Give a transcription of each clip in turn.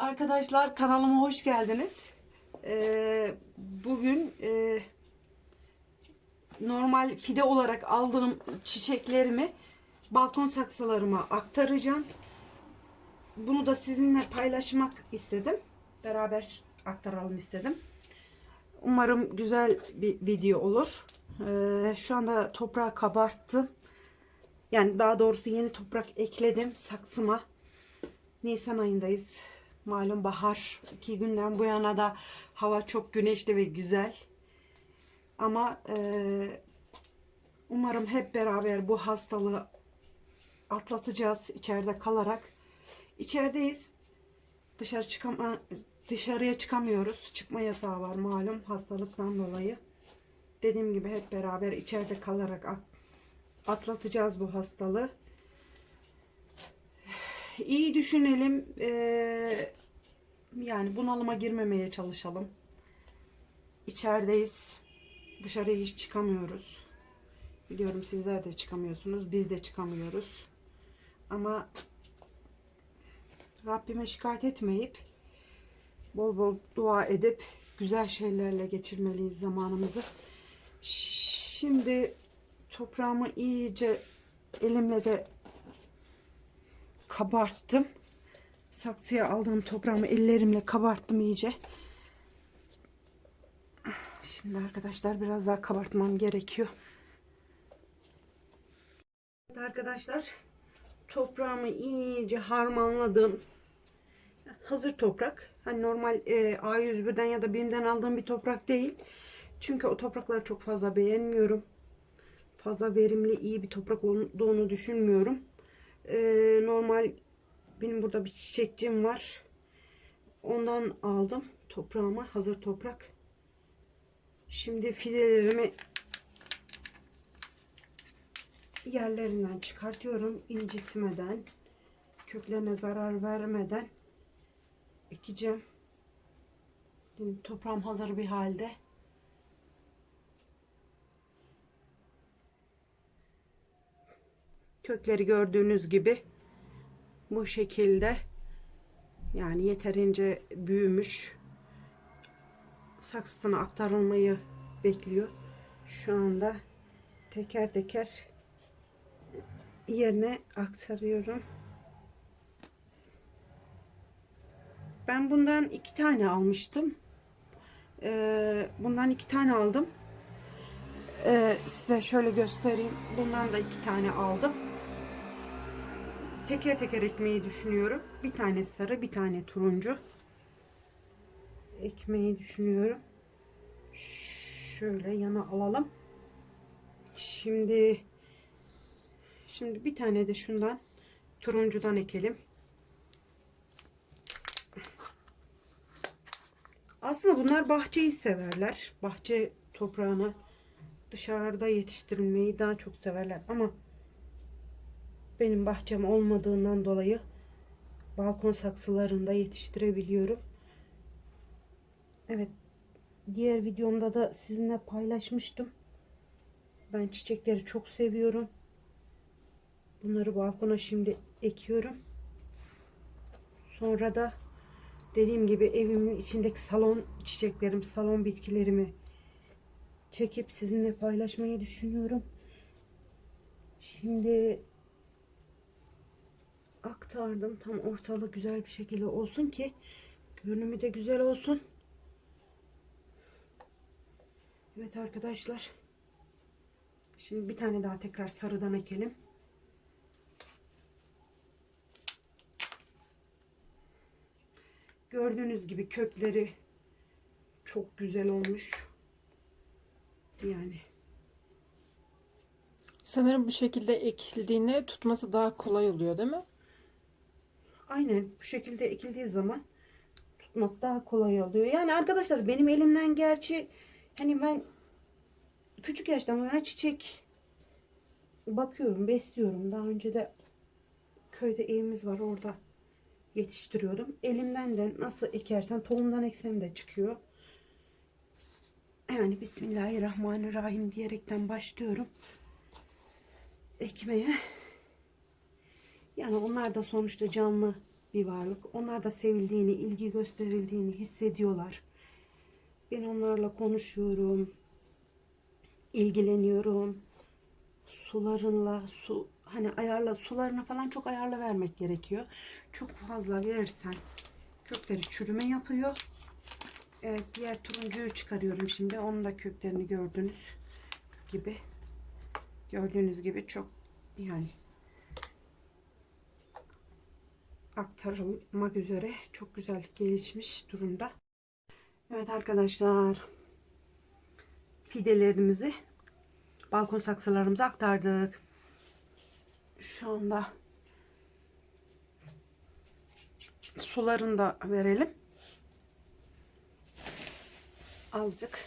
Arkadaşlar kanalıma hoş geldiniz. Ee, bugün e, normal fide olarak aldığım çiçeklerimi balkon saksılarıma aktaracağım. Bunu da sizinle paylaşmak istedim. Beraber aktaralım istedim. Umarım güzel bir video olur. Ee, şu anda toprağı kabarttım. Yani daha doğrusu yeni toprak ekledim saksıma. Nisan ayındayız. Malum bahar. iki günden bu yana da hava çok güneşli ve güzel. Ama e, umarım hep beraber bu hastalığı atlatacağız içeride kalarak. İçerideyiz. Dışarı çıkama, dışarıya çıkamıyoruz. Çıkma yasağı var malum hastalıktan dolayı. Dediğim gibi hep beraber içeride kalarak at- atlatacağız bu hastalığı. İyi düşünelim. Ee, yani bunalıma girmemeye çalışalım. İçerideyiz. Dışarıya hiç çıkamıyoruz. Biliyorum sizler de çıkamıyorsunuz. Biz de çıkamıyoruz. Ama Rabbime şikayet etmeyip bol bol dua edip güzel şeylerle geçirmeliyiz zamanımızı. Şimdi toprağımı iyice elimle de kabarttım. Saksıya aldığım toprağımı ellerimle kabarttım iyice. Şimdi arkadaşlar biraz daha kabartmam gerekiyor. Evet arkadaşlar toprağımı iyice harmanladım. Hazır toprak. Hani normal e, A101'den ya da BİM'den aldığım bir toprak değil. Çünkü o toprakları çok fazla beğenmiyorum. Fazla verimli iyi bir toprak olduğunu düşünmüyorum. Ee, normal benim burada bir çiçekçim var. Ondan aldım toprağımı. Hazır toprak. Şimdi fidelerimi yerlerinden çıkartıyorum. incitmeden, köklerine zarar vermeden ekeceğim. Şimdi toprağım hazır bir halde. Kökleri gördüğünüz gibi bu şekilde yani yeterince büyümüş saksısına aktarılmayı bekliyor. Şu anda teker teker yerine aktarıyorum. Ben bundan iki tane almıştım. Ee, bundan iki tane aldım. Ee, size şöyle göstereyim. Bundan da iki tane aldım. Teker teker ekmeği düşünüyorum. Bir tane sarı, bir tane turuncu. Ekmeği düşünüyorum. Şöyle yana alalım. Şimdi şimdi bir tane de şundan turuncudan ekelim. Aslında bunlar bahçeyi severler. Bahçe toprağını dışarıda yetiştirilmeyi daha çok severler ama benim bahçem olmadığından dolayı balkon saksılarında yetiştirebiliyorum. Evet. Diğer videomda da sizinle paylaşmıştım. Ben çiçekleri çok seviyorum. Bunları balkona şimdi ekiyorum. Sonra da dediğim gibi evimin içindeki salon çiçeklerim, salon bitkilerimi çekip sizinle paylaşmayı düşünüyorum. Şimdi aktardım. Tam ortalık güzel bir şekilde olsun ki görünümü de güzel olsun. Evet arkadaşlar. Şimdi bir tane daha tekrar sarıdan ekelim. Gördüğünüz gibi kökleri çok güzel olmuş. Yani Sanırım bu şekilde ekildiğinde tutması daha kolay oluyor değil mi? Aynen bu şekilde ekildiği zaman tutması daha kolay oluyor. Yani arkadaşlar benim elimden gerçi hani ben küçük yaştan bu yana çiçek bakıyorum, besliyorum. Daha önce de köyde evimiz var orada yetiştiriyordum. Elimden de nasıl ekersen tohumdan eksem de çıkıyor. Yani Bismillahirrahmanirrahim diyerekten başlıyorum ekmeye. Yani onlar da sonuçta canlı bir varlık. Onlar da sevildiğini, ilgi gösterildiğini hissediyorlar. Ben onlarla konuşuyorum. ilgileniyorum. Sularınla su hani ayarla sularına falan çok ayarla vermek gerekiyor. Çok fazla verirsen kökleri çürüme yapıyor. Evet diğer turuncuyu çıkarıyorum şimdi. Onun da köklerini gördünüz gibi. Gördüğünüz gibi çok yani aktarılmak üzere çok güzel gelişmiş durumda. Evet arkadaşlar fidelerimizi balkon saksılarımıza aktardık. Şu anda sularını da verelim. Azıcık.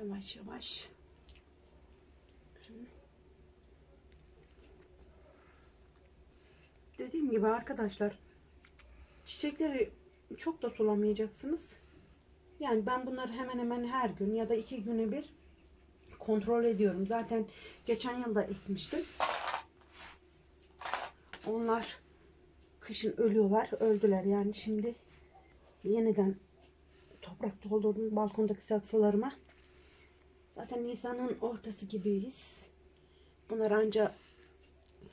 Yavaş yavaş. Dediğim gibi arkadaşlar çiçekleri çok da sulamayacaksınız. Yani ben bunları hemen hemen her gün ya da iki güne bir kontrol ediyorum. Zaten geçen yılda ekmiştim. Onlar kışın ölüyorlar. Öldüler yani şimdi yeniden toprak doldurdum balkondaki saksılarıma. Zaten Nisan'ın ortası gibiyiz. Bunlar anca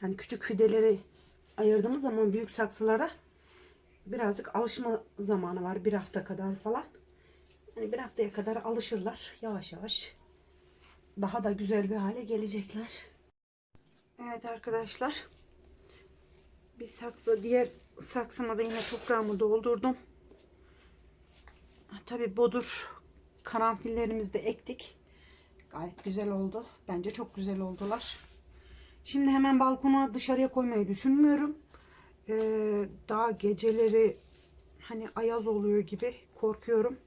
yani küçük fideleri ayırdığımız zaman büyük saksılara birazcık alışma zamanı var. Bir hafta kadar falan. Yani bir haftaya kadar alışırlar. Yavaş yavaş. Daha da güzel bir hale gelecekler. Evet arkadaşlar. Bir saksı diğer saksıma da yine toprağımı doldurdum. Tabi bodur karanfillerimizi de ektik. Gayet güzel oldu. Bence çok güzel oldular. Şimdi hemen balkona dışarıya koymayı düşünmüyorum. Ee, daha geceleri hani ayaz oluyor gibi korkuyorum.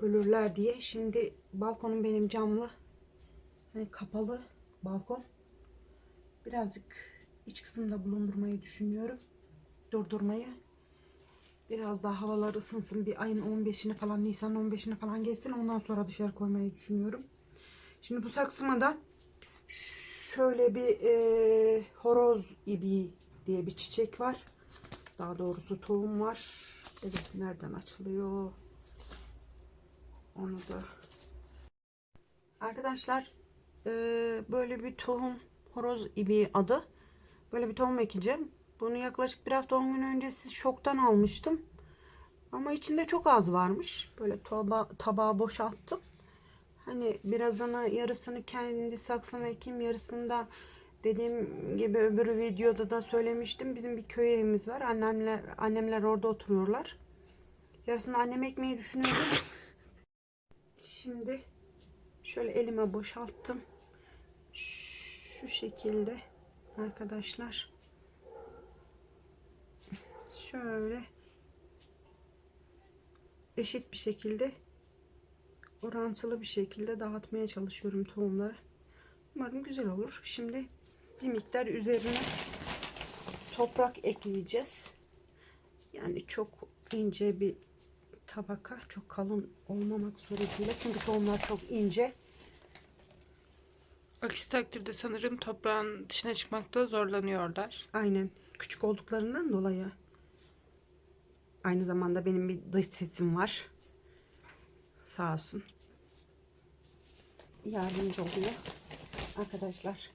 Ölürler diye. Şimdi balkonum benim camlı. Hani kapalı balkon. Birazcık iç kısımda bulundurmayı düşünüyorum. Durdurmayı. Biraz daha havalar ısınsın. Bir ayın 15'ini falan Nisan 15'ini falan geçsin. Ondan sonra dışarı koymayı düşünüyorum. Şimdi bu saksıma da şöyle bir e, horoz ibiği diye bir çiçek var. Daha doğrusu tohum var. Evet nereden açılıyor? Onu da. Arkadaşlar e, böyle bir tohum horoz ibiği adı. Böyle bir tohum ekeceğim. Bunu yaklaşık bir hafta 10 gün öncesi şoktan almıştım. Ama içinde çok az varmış. Böyle taba tabağa boşalttım. Hani birazını yarısını kendi saksıma ekeyim yarısını da dediğim gibi öbür videoda da söylemiştim. Bizim bir köy evimiz var. Annemler annemler orada oturuyorlar. Yarısını annem ekmeyi düşünüyorum. Şimdi şöyle elime boşalttım. Şu şekilde arkadaşlar. Şöyle eşit bir şekilde orantılı bir şekilde dağıtmaya çalışıyorum tohumları. Umarım güzel olur. Şimdi bir miktar üzerine toprak ekleyeceğiz. Yani çok ince bir tabaka, çok kalın olmamak suretiyle. Çünkü tohumlar çok ince. Aksi takdirde sanırım toprağın dışına çıkmakta zorlanıyorlar. Aynen. Küçük olduklarından dolayı. Aynı zamanda benim bir dış sesim var. Sağ olsun. Yardımcı oluyor. Arkadaşlar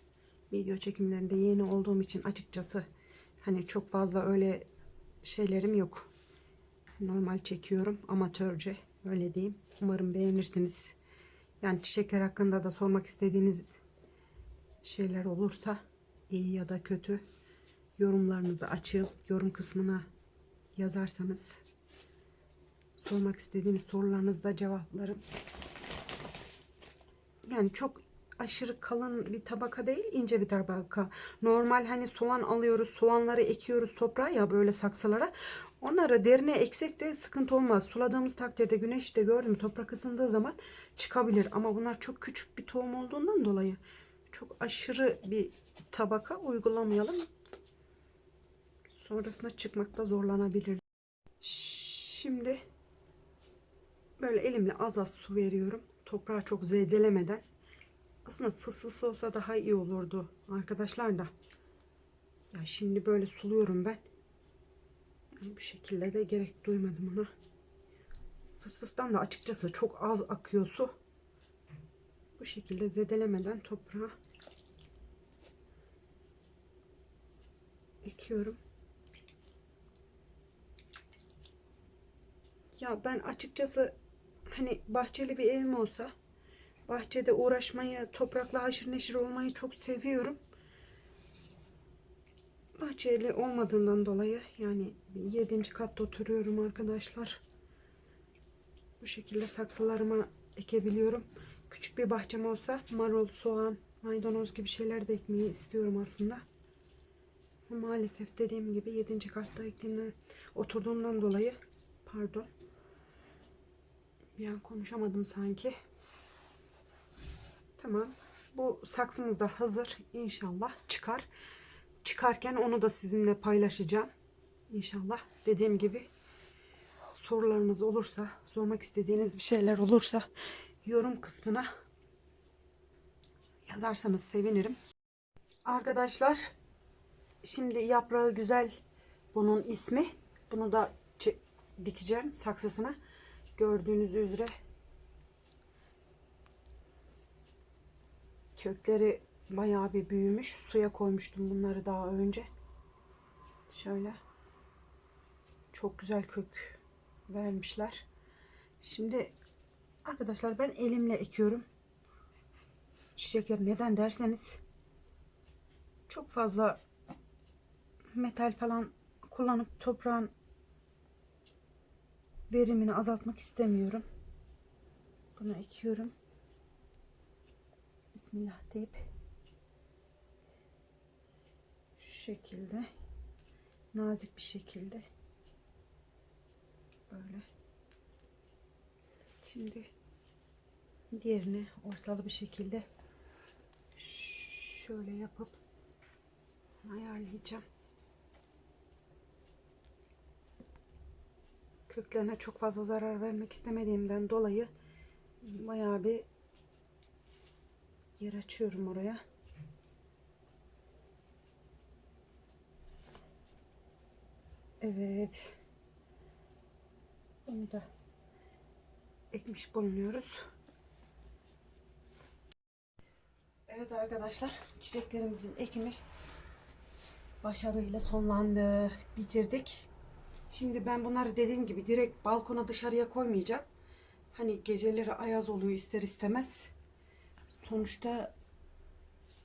video çekimlerinde yeni olduğum için açıkçası hani çok fazla öyle şeylerim yok. Normal çekiyorum amatörce öyle diyeyim. Umarım beğenirsiniz. Yani çiçekler hakkında da sormak istediğiniz şeyler olursa iyi ya da kötü yorumlarınızı açığım. Yorum kısmına yazarsanız sormak istediğiniz sorularınızı da cevaplarım. Yani çok aşırı kalın bir tabaka değil, ince bir tabaka. Normal hani soğan alıyoruz, soğanları ekiyoruz toprağa ya böyle saksılara. Onları derine eksek de sıkıntı olmaz. Suladığımız takdirde güneş de gördüm toprak ısındığı zaman çıkabilir. Ama bunlar çok küçük bir tohum olduğundan dolayı çok aşırı bir tabaka uygulamayalım. Sonrasında çıkmakta zorlanabilir. Şimdi böyle elimle az az su veriyorum. Toprağı çok zedelemeden Aslında fıs fıs olsa daha iyi olurdu arkadaşlar da. Ya şimdi böyle suluyorum ben. Yani bu şekilde de gerek duymadım ona. Fıs fıstan da açıkçası çok az akıyor su. Bu şekilde zedelemeden toprağa ekiyorum. Ya ben açıkçası hani bahçeli bir evim olsa bahçede uğraşmayı, toprakla haşır neşir olmayı çok seviyorum. Bahçeli olmadığından dolayı yani 7. katta oturuyorum arkadaşlar. Bu şekilde saksılarıma ekebiliyorum. Küçük bir bahçem olsa marul, soğan, maydanoz gibi şeyler de ekmeyi istiyorum aslında. Maalesef dediğim gibi 7. katta oturduğumdan dolayı pardon. Bir an konuşamadım sanki. Tamam. Bu saksımız da hazır. İnşallah çıkar. Çıkarken onu da sizinle paylaşacağım. İnşallah. Dediğim gibi sorularınız olursa, sormak istediğiniz bir şeyler olursa yorum kısmına yazarsanız sevinirim. Arkadaşlar şimdi yaprağı güzel bunun ismi. Bunu da dikeceğim saksısına. Gördüğünüz üzere kökleri bayağı bir büyümüş. Suya koymuştum bunları daha önce. Şöyle. Çok güzel kök vermişler. Şimdi arkadaşlar ben elimle ekiyorum. Çiçekler neden derseniz çok fazla metal falan kullanıp toprağın verimini azaltmak istemiyorum. Bunu ekiyorum. Bismillah deyip şu şekilde nazik bir şekilde böyle şimdi diğerini ortalı bir şekilde şöyle yapıp ayarlayacağım. Köklerine çok fazla zarar vermek istemediğimden dolayı bayağı bir yer açıyorum oraya. Evet. Bunu da ekmiş bulunuyoruz. Evet arkadaşlar çiçeklerimizin ekimi başarıyla sonlandı. Bitirdik. Şimdi ben bunları dediğim gibi direkt balkona dışarıya koymayacağım. Hani geceleri ayaz oluyor ister istemez. Sonuçta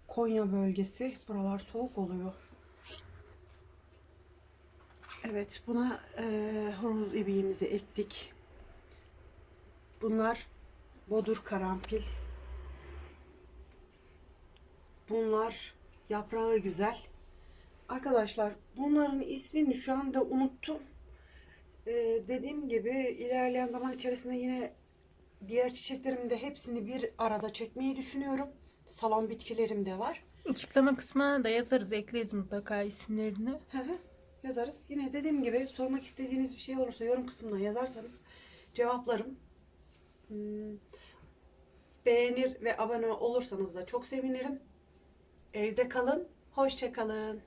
Konya bölgesi buralar soğuk oluyor. Evet buna eee horoz ibiğimizi ektik. Bunlar bodur karanfil. Bunlar yaprağı güzel. Arkadaşlar bunların ismini şu anda unuttum. Ee, dediğim gibi ilerleyen zaman içerisinde yine diğer çiçeklerimin de hepsini bir arada çekmeyi düşünüyorum. Salon bitkilerim de var. Açıklama kısmına da yazarız. Ekleriz mutlaka isimlerini. Hı hı, yazarız. Yine dediğim gibi sormak istediğiniz bir şey olursa yorum kısmına yazarsanız cevaplarım. Hmm, Beğenir ve abone olursanız da çok sevinirim. Evde kalın, hoşça kalın.